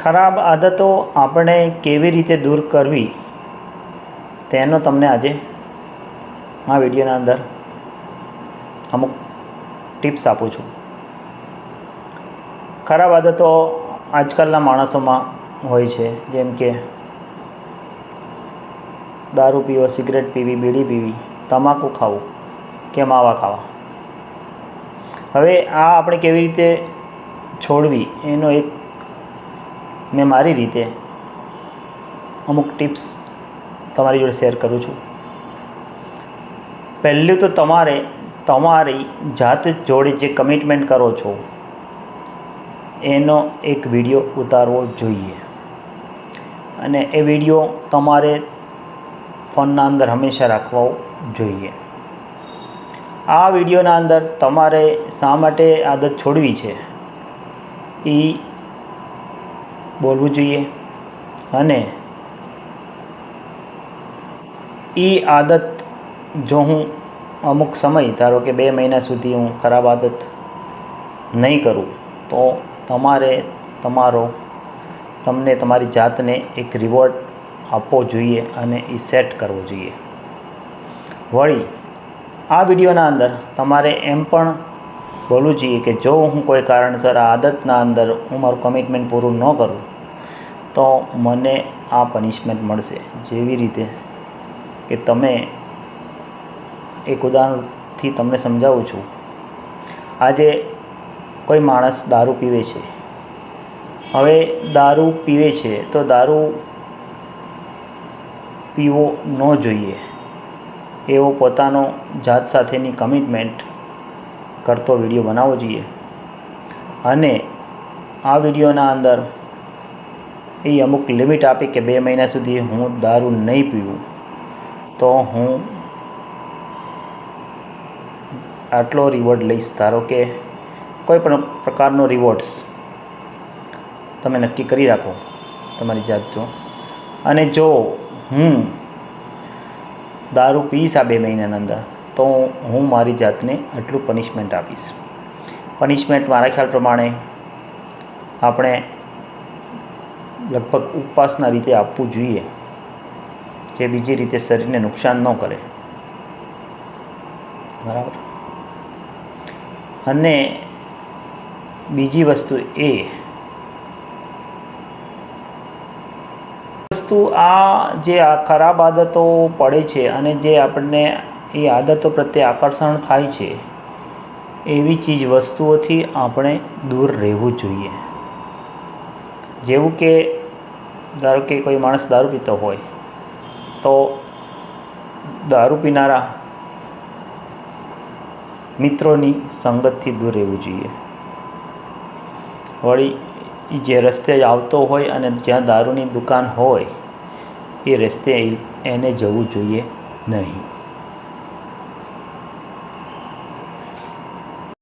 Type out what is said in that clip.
ખરાબ આદતો આપણે કેવી રીતે દૂર કરવી તેનો તમને આજે આ વિડીયોના અંદર અમુક ટિપ્સ આપું છું. ખરાબ આદતો આજકાલના માણસોમાં હોય છે, જેમ કે દારૂ પીવો, સિગરેટ પીવી, બીડી પીવી, તમાકુ ખાવું કે માવા ખાવા. હવે આ આપણે કેવી રીતે છોડવી એનો એક મેં મારી રીતે અમુક ટિપ્સ તમારી જોડે શેર કરું છું. પહેલું તો તમારે તમારી જાત જોડે જે કમિટમેન્ટ કરો છો, એનો એક વીડિયો ઉતારવો જોઈએ. અને એ વીડિયો તમારે ફોનના અંદર હંમેશા રાખવો જોઈએ. આ વિડીયોના અંદર તમારે શા માટે આદત છોડવી છે? એ બોલવું જોઈએ. અને એ આદત જો હું અમુક સમય, ધારો કે બે મહિના સુધી હું ખરાબ આદત નહીં કરું, તો તમારે તમારો, તમને તમારી જાતને એક રિવોર્ડ આપવો જોઈએ અને એ સેટ કરવો જોઈએ. વળી, આ વિડીયોના અંદર તમારે એમ પણ બોલવું જોઈએ કે જો હું કોઈ કારણસર આ આદતના અંદર હું મારું કમિટમેન્ટ પૂરું ન કરું, તો મને આ પનિશમેન્ટ મળશે. જેવી રીતે કે તમે એક ઉદાહરણથી તમને સમજાવું છું. આજે કોઈ માણસ દારૂ પીવે છે. હવે દારૂ પીવે છે તો દારૂ પીવો ન જોઈએ. એવો પોતાનો જાત સાથેની કમિટમેન્ટ કરતો વીડિયો બનાવવો જોઈએ. અને આ વિડીયોના અંદર એ અમુક લિમિટ આપી કે બે મહિના સુધી હું દારૂ નહીં પીવું. તો હું આટલો રિવોર્ડ લઈશ. ધારો કે કોઈ પણ પ્રકારનો રિવોર્ડ્સ તમે નક્કી કરી રાખો તમારી જાત જો અને જો હું દારૂ પીશ આ બે મહિનાના અંદર તો હું મારી જાતને આટલું પનિશમેન્ટ આપીશ. પનિશમેન્ટ મારા ખ્યાલ પ્રમાણે આપણે લગભગ ઉપવાસના રીતે આપવું જોઈએ. જે બીજી રીતે શરીરને નુકસાન ન કરે. બરાબર? અને બીજી વસ્તુ એ વસ્તુ આ જે આ ખરાબ આદતો પડે છે અને જે આપણને એ આદતો પ્રત્યે આકર્ષણ થાય છે, એવી ચીજ વસ્તુઓથી આપણે દૂર રહેવું જોઈએ. જેવું કે ધારો કે કોઈ માણસ દારૂ પીતો હોય, તો દારૂ પીનારા મિત્રોની સંગતથી દૂર રહેવું જોઈએ. વળી જે રસ્તે આવતો હોય અને જ્યાં દારૂની દુકાન હોય, એ રસ્તે એને જવું જોઈએ નહીં.